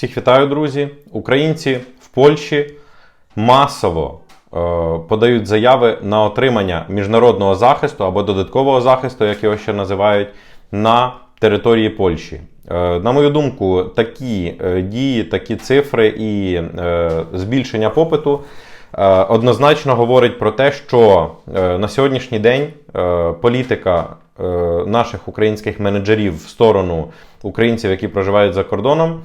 Всіх вітаю, друзі. Українці в Польщі масово е, подають заяви на отримання міжнародного захисту або додаткового захисту, як його ще називають, на території Польщі. Е, на мою думку, такі е, дії, такі цифри і е, збільшення попиту однозначно говорить про те, що на сьогоднішній день політика наших українських менеджерів в сторону українців, які проживають за кордоном,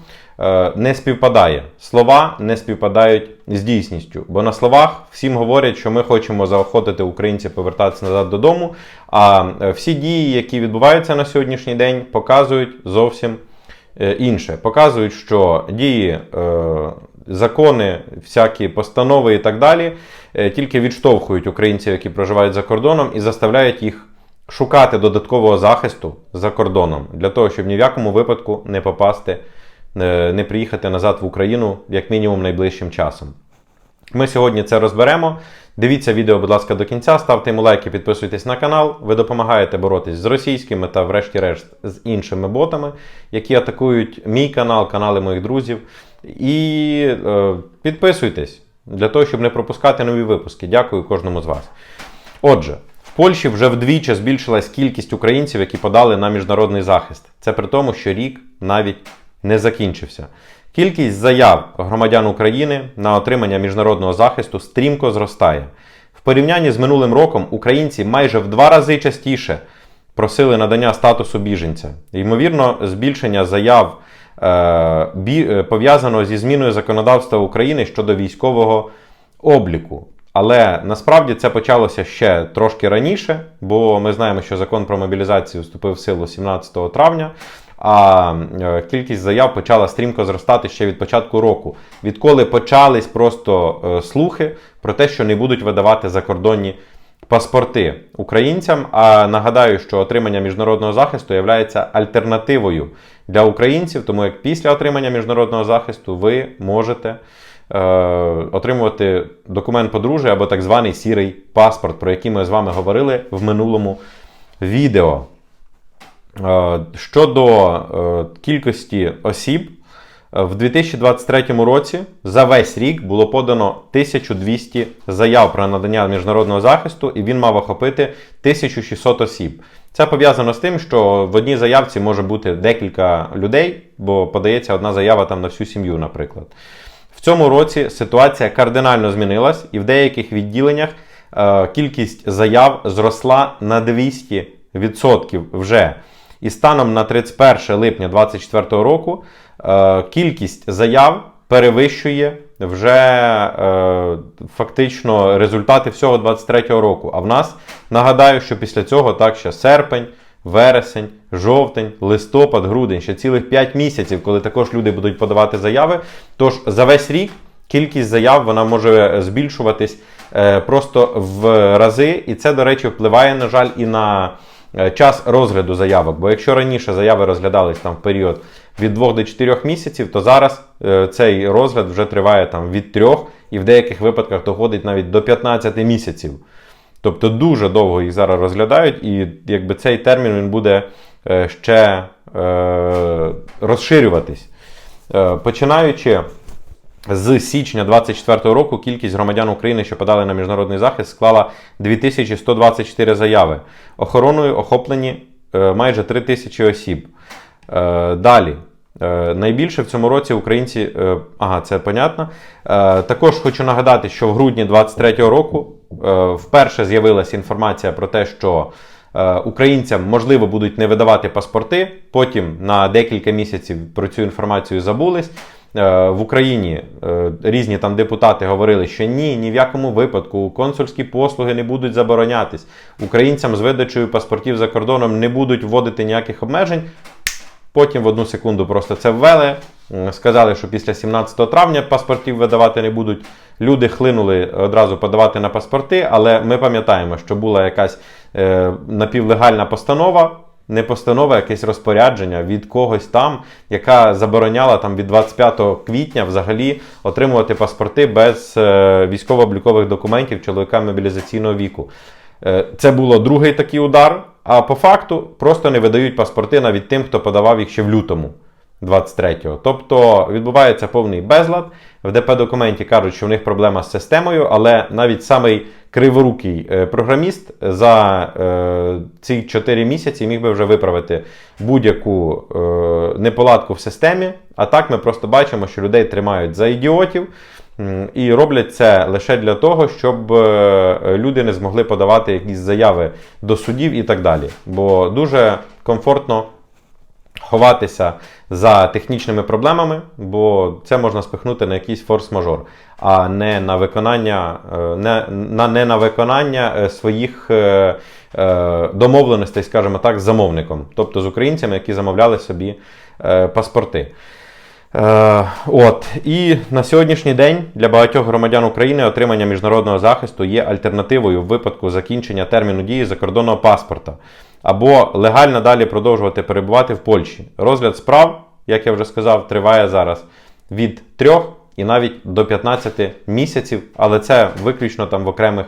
не співпадає. Слова не співпадають з дійсністю. Бо на словах всім говорять, що ми хочемо заохотити українців повертатися назад додому. А е, всі дії, які відбуваються на сьогоднішній день, показують зовсім е, інше. Показують, що дії, е, закони, всякі постанови і так далі е, тільки відштовхують українців, які проживають за кордоном, і заставляють їх шукати додаткового захисту за кордоном для того, щоб ні в якому випадку не попасти, е, не приїхати назад в Україну як мінімум найближчим часом. Ми сьогодні це розберемо. Дивіться відео, будь ласка, до кінця, ставте йому лайки, підписуйтесь на канал. Ви допомагаєте боротись з російськими та, врешті-решт, з іншими ботами, які атакують мій канал, канали моїх друзів. І е, підписуйтесь для того, щоб не пропускати нові випуски. Дякую кожному з вас. Отже, в Польщі вже вдвічі збільшилась кількість українців, які подали на міжнародний захист. Це при тому, що рік навіть не закінчився. Кількість заяв громадян України на отримання міжнародного захисту стрімко зростає. В порівнянні з минулим роком українці майже в два рази частіше просили надання статусу біженця. Ймовірно, збільшення заяв е, е, пов'язано зі зміною законодавства України щодо військового обліку. Але насправді це почалося ще трошки раніше, бо ми знаємо, що закон про мобілізацію вступив в силу 17 травня. А е, кількість заяв почала стрімко зростати ще від початку року, відколи почались просто е, слухи про те, що не будуть видавати закордонні паспорти українцям. А нагадаю, що отримання міжнародного захисту є альтернативою для українців, тому як після отримання міжнародного захисту ви можете е, отримувати документ подружжя або так званий сірий паспорт, про який ми з вами говорили в минулому відео. Е, Щодо е, кількості осіб, е, в 2023 році за весь рік було подано 1200 заяв про надання міжнародного захисту, і він мав охопити 1600 осіб. Це пов'язано з тим, що в одній заявці може бути декілька людей, бо подається одна заява там на всю сім'ю, наприклад. В цьому році ситуація кардинально змінилась, і в деяких відділеннях кількість заяв зросла на 200% вже. І станом на 31 липня 2024 року е, кількість заяв перевищує вже е, фактично результати всього 2023 року. А в нас нагадаю, що після цього так ще серпень, вересень, жовтень, листопад, грудень, ще цілих 5 місяців, коли також люди будуть подавати заяви. Тож за весь рік кількість заяв вона може збільшуватись е, просто в рази, і це, до речі, впливає, на жаль, і на. Е, час розгляду заявок. Бо якщо раніше заяви розглядались там в період від 2 до 4 місяців, то зараз е, цей розгляд вже триває там від 3 і в деяких випадках доходить навіть до 15 місяців. Тобто дуже довго їх зараз розглядають, і якби цей термін він буде е, ще е, розширюватись. Починаючи з січня 2024 року кількість громадян України, що подали на міжнародний захист, склала 2124 заяви. Охороною охоплені е, майже 3000 осіб. Е, далі. Е, найбільше в цьому році українці. Ага, це понятно. Також хочу нагадати, що в грудні 2023 року вперше з'явилася інформація про те, що українцям можливо будуть не видавати паспорти. Потім на декілька місяців про цю інформацію забулись. Е, в Україні е, різні там депутати говорили, що ні, ні в якому випадку консульські послуги не будуть заборонятись. Українцям з видачею паспортів за кордоном не будуть вводити ніяких обмежень. Потім в одну секунду просто це ввели. Сказали, що після 17 травня паспортів видавати не будуть. Люди хлинули одразу подавати на паспорти, але ми пам'ятаємо, що була якась е, напівлегальна постанова не постанова, якесь розпорядження від когось там, яка забороняла там від 25 квітня взагалі отримувати паспорти без е, військово-облікових документів чоловіка мобілізаційного віку. Е, це було другий такий удар. А по факту просто не видають паспорти навіть тим, хто подавав їх ще в лютому 23-го. Тобто відбувається повний безлад. В ДП-документі кажуть, що в них проблема з системою, але навіть самий криворукий е, програміст за е, ці 4 місяці міг би вже виправити будь-яку е, неполадку в системі. А так ми просто бачимо, що людей тримають за ідіотів. І роблять це лише для того, щоб люди не змогли подавати якісь заяви до судів і так далі. Бо дуже комфортно ховатися за технічними проблемами, бо це можна спихнути на якийсь форс-мажор, а не на виконання, е, не на, не на виконання е, своїх е, домовленостей, скажімо так, з замовником, тобто з українцями, які замовляли собі паспорти. От і на сьогоднішній день для багатьох громадян України отримання міжнародного захисту є альтернативою в випадку закінчення терміну дії закордонного паспорта або легально далі продовжувати перебувати в Польщі. Розгляд справ, як я вже сказав, триває зараз від 3 і навіть до 15 місяців, але це виключно там в окремих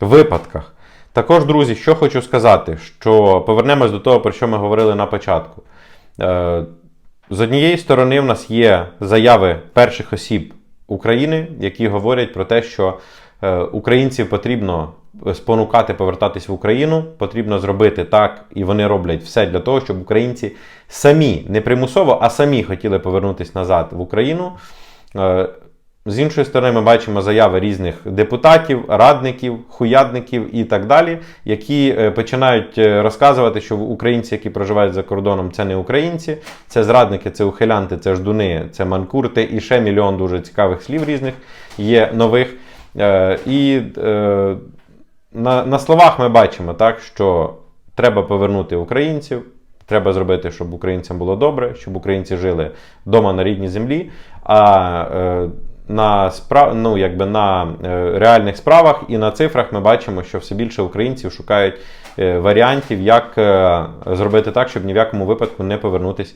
випадках. Також, друзі, що хочу сказати, що повернемось до того, про що ми говорили на початку. Е, з однієї сторони, в нас є заяви перших осіб України, які говорять про те, що е, українців потрібно спонукати повертатись в Україну, потрібно зробити так, і вони роблять все для того, щоб українці самі, не примусово, а самі хотіли повернутися назад в Україну. Е, З іншої сторони, ми бачимо заяви різних депутатів, радників, хуядників і так далі, які е, починають е, розказувати, що українці, які проживають за кордоном, це не українці, це зрадники, це ухилянти, це ждуни, це манкурти і ще мільйон дуже цікавих слів різних є нових. І на, на словах ми бачимо, так, що треба повернути українців. Треба зробити, щоб українцям було добре, щоб українці жили вдома на рідній землі. А е, на справ... ну, якби на е, реальних справах і на цифрах ми бачимо, що все більше українців шукають е, варіантів, як е, зробити так, щоб ні в якому випадку не повернутися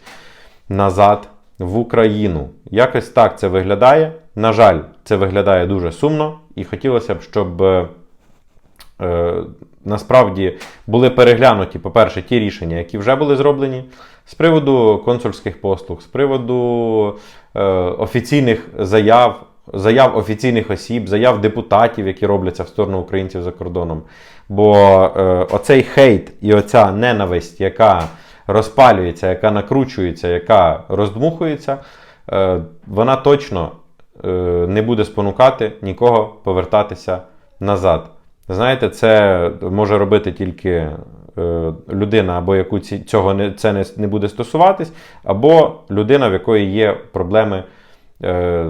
назад в Україну. Якось так це виглядає. На жаль, це виглядає дуже сумно, і хотілося б, щоб. Е, насправді були переглянуті, по-перше, ті рішення, які вже були зроблені з приводу консульських послуг, з приводу е, офіційних заяв, заяв офіційних осіб, заяв депутатів, які робляться в сторону українців за кордоном. Бо е, оцей хейт і оця ненависть, яка розпалюється, яка накручується, яка роздмухується, е, вона точно не буде спонукати нікого повертатися назад. Знаєте, це може робити тільки е, людина, або яку цього не, це не, буде стосуватись, або людина, в якої є проблеми е,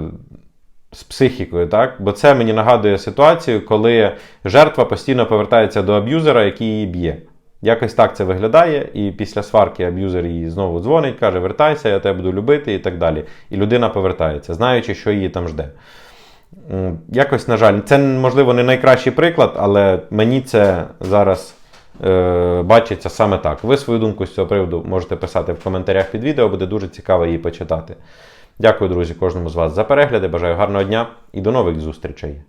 з психікою. Так? Бо це мені нагадує ситуацію, коли жертва постійно повертається до аб'юзера, який її б'є. Якось так це виглядає, і після сварки аб'юзер їй знову дзвонить, каже: Вертайся, я тебе буду любити і так далі. І людина повертається, знаючи, що її там жде. М, Якось, на жаль, це можливо не найкращий приклад, але мені це зараз е, бачиться саме так. Ви свою думку з цього приводу можете писати в коментарях під відео, буде дуже цікаво її почитати. Дякую, друзі, кожному з вас за перегляди. Бажаю гарного дня і до нових зустрічей!